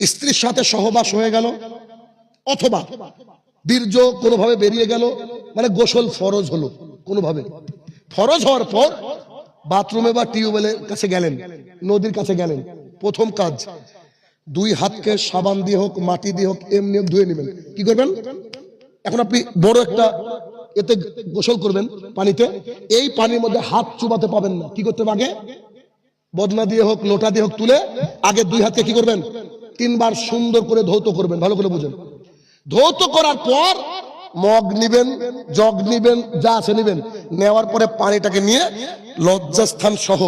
স্ত্রীর সাথে সহবাস হয়ে গেল, অথবা বীর্য কোনোভাবে বেরিয়ে গেল মানে গোসল ফরজ হলো কোনোভাবে। ফরজ হওয়ার পর বাথরুমে বা টিউবওয়েলের কাছে গেলেন, নদীর কাছে গেলেন। প্রথম কাজ, দুই হাতকে সাবান দিয়ে হোক, মাটি দিয়ে হোক, এমনি হোক ধুয়ে নেবেন। কি করবেন? এখন আপনি বড় একটা এতে গোসল করবেন পানিতে। এই পানির মধ্যে হাত চুবাতে পাবেন না। কি করতে আগে? বদনা দিয়ে হোক, লোটা দিয়ে হোক তুলে আগে দুই হাতকে কি করবেন? তিনবার সুন্দর করে ধৌত করবেন, ভালো করে বুঝেন। ধৌত করার পর মগ নিবেন, জগ নিবেন, যা আছে নিবেন। নেওয়ার পরে পানিটাকে নিয়ে লজ্জাস্থান সহ,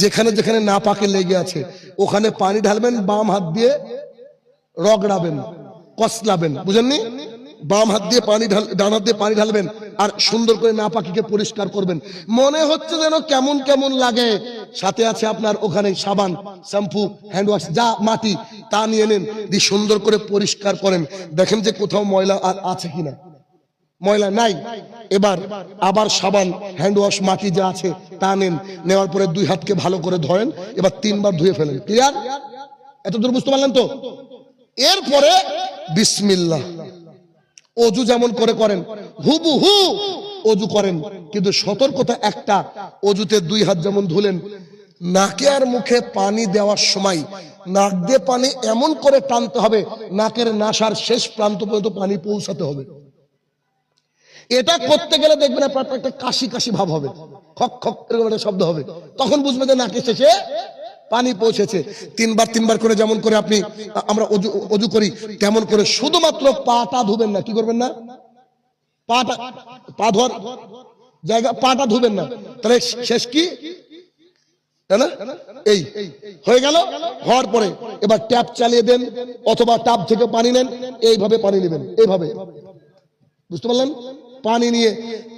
যেখানে যেখানে না পাকে লেগে আছে, ওখানে পানি ঢালবেন, বাম হাত দিয়ে রগড়াবেন, কসলাবেন, বুঝেননি? বাম হাত দিয়ে পানি ঢাল, ডান হাত দিয়ে পানি ঢালবেন, আর সুন্দর করে না পাখিকে পরিষ্কার করবেন। মনে হচ্ছে যেন কেমন কেমন লাগে সাথে আছে আপনার ওখানে সাবান, শ্যাম্পু হ্যান্ড ওয়াশ যা মাটি, তা নিয়ে নেন, দিয়ে সুন্দর করে পরিষ্কার করেন। দেখেন যে কোথাও ময়লা আর আছে কিনা। ময়লা নাই। এবার আবার সাবান হ্যান্ড ওয়াশ মাটি যা আছে, তা নেন। নেওয়ার পরে দুই হাতকে ভালো করে ধরেন, এবার তিনবার ধুয়ে ফেলেন। ক্লিয়ার এত দূর বুঝতে পারলেন তো? এরপরে বিসমিল্লাহ। অজু যেমন করে করেন হুবু হু অজু করেন। কিন্তু সতর্কতা একটা, অজুতে দুই হাত যেমন ধুলেন, নাকে আর মুখে পানি দেওয়ার সময়, নাক দিয়ে পানি এমন করে টানতে হবে, নাকের নাসার শেষ প্রান্ত পর্যন্ত পানি পৌঁছাতে হবে। এটা করতে গেলে দেখবেন আপনার একটা কাশি কাশি ভাব হবে, খক খক এরকম একটা শব্দ হবে। তখন বুঝবেন যে নাকে শেষে পানি পৌঁছেছে। তিনবার তিনবার করে যেমন করে আপনি আমরা অজু করি, তেমন করে শুধুমাত্র পাটা ধুবেন না, কি করবেন না? পাটা পা ধোয়ার জায়গা, পাটা ধুবেন না। তাহলে শেষ কি? এই, হয়ে গেল, হওয়ার পরে এবার ট্যাপ চালিয়ে দেন, অথবা ট্যাপ থেকে পানি নেন, এইভাবে পানি নেবেন, এইভাবে। বুঝতে পারলেন? পানি নিয়ে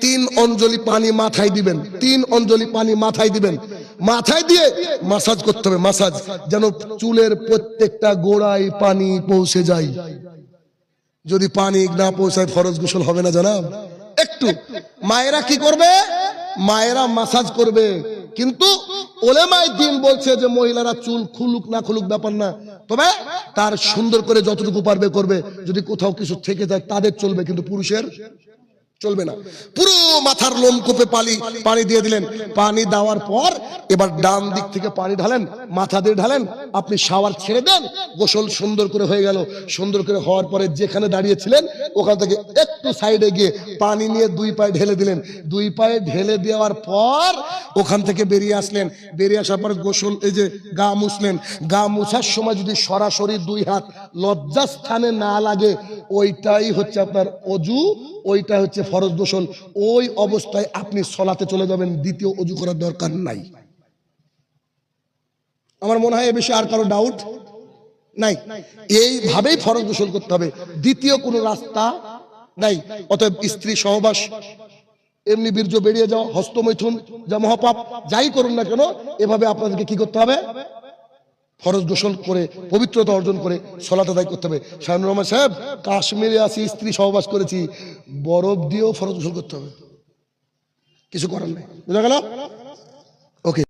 তিন অঞ্জলি পানি মাথায় দিবেন, তিন অঞ্জলি পানি মাথায় দিবেন। মাথায় দিয়ে মাসাজ করতে হবে, মাসাজ, যেন চুলের প্রত্যেকটা গোড়ায় পানি পৌঁছে যায়। যদি পানি না পৌঁছায় ফরজ গোসল হবে না, জানাব? একটু। মায়েরা কি করবে? মায়েরা মাসাজ করবে। কিন্তু ওলেমায় দিন বলছে যে, মহিলারা চুল খুলুক না খুলুক ব্যাপার না। তবে তার সুন্দর করে যতটুকু পারবে করবে। যদি কোথাও কিছু থেকে যায়, তাদের চলবে। কিন্তু পুরুষের চলবে না। পুরো মাথার লোম কোপে পানি পানি দিয়ে দিলেন। পানি দেওয়ার পর এবার ডান দিক থেকে পানি ঢালেন, মাথা দিয়ে ঢালেন। আপনি শাওয়ার ছেড়ে দেন, গোসল সুন্দর করে হয়ে গেল। সুন্দর করে হওয়ার পরে যেখানে দাঁড়িয়েছিলেন, ওখান থেকে একটু সাইডে গিয়ে পানি নিয়ে দুই পায়ে ঢেলে দিলেন। দুই পায়ে ঢেলে দেওয়ার পর ওখান থেকে বেরিয়ে আসলেন। বেরিয়ে আসার পর গোসল, এই যে গা মুছলেন। গা মুছার সময় যদি সরাসরি দুই হাত লজ্জাস্থানে না লাগে, ওইটাই হচ্ছে আপনার অজু ওইটা হচ্ছে ফরজ গোসল। ওই অবস্থায় আপনি সলাতে চলে যাবেন, দ্বিতীয় অজু করার দরকার নাই। আমার মনে হয় এ বিষয়ে আর কারও ডাউট নাই। এইভাবেই ফরজ গোসল করতে হবে। দ্বিতীয় কোনো রাস্তা নাই। অতএব স্ত্রী সহবাস, এমনি বীর্য বেরিয়ে যাওয়া হস্তমৈথুন, যা মহাপাপ, যাই করুন না কেন, এভাবে আপনাদেরকে কি করতে হবে? ফরজ গোসল করে, পবিত্রতা অর্জন করে সলাত আদায় করতে হবে। শাহানুর রহমান সাহেব, কাশ্মীরে আসি স্ত্রী সহবাস করেছি, বরফ দিয়েও ফরজ গোসল করতে হবে। কিছু করার নেই। বুঝা গেল? ওকে।